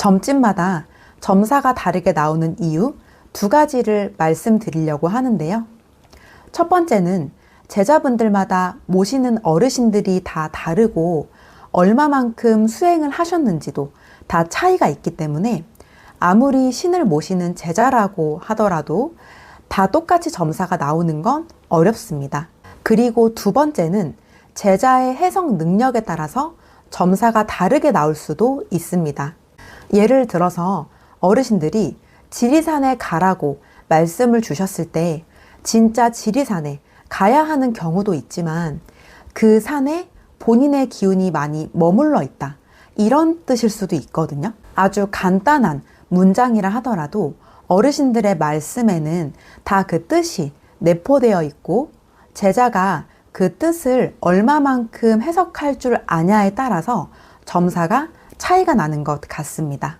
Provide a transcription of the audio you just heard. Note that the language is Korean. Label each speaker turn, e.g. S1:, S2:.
S1: 점집마다 점사가 다르게 나오는 이유 두 가지를 말씀드리려고 하는데요. 첫 번째는 제자분들마다 모시는 어르신들이 다 다르고 얼마만큼 수행을 하셨는지도 다 차이가 있기 때문에 아무리 신을 모시는 제자라고 하더라도 다 똑같이 점사가 나오는 건 어렵습니다. 그리고 두 번째는 제자의 해석 능력에 따라서 점사가 다르게 나올 수도 있습니다. 예를 들어서 어르신들이 지리산에 가라고 말씀을 주셨을 때 진짜 지리산에 가야 하는 경우도 있지만 그 산에 본인의 기운이 많이 머물러 있다. 이런 뜻일 수도 있거든요. 아주 간단한 문장이라 하더라도 어르신들의 말씀에는 다 그 뜻이 내포되어 있고 제자가 그 뜻을 얼마만큼 해석할 줄 아냐에 따라서 점사가 차이가 나는 것 같습니다.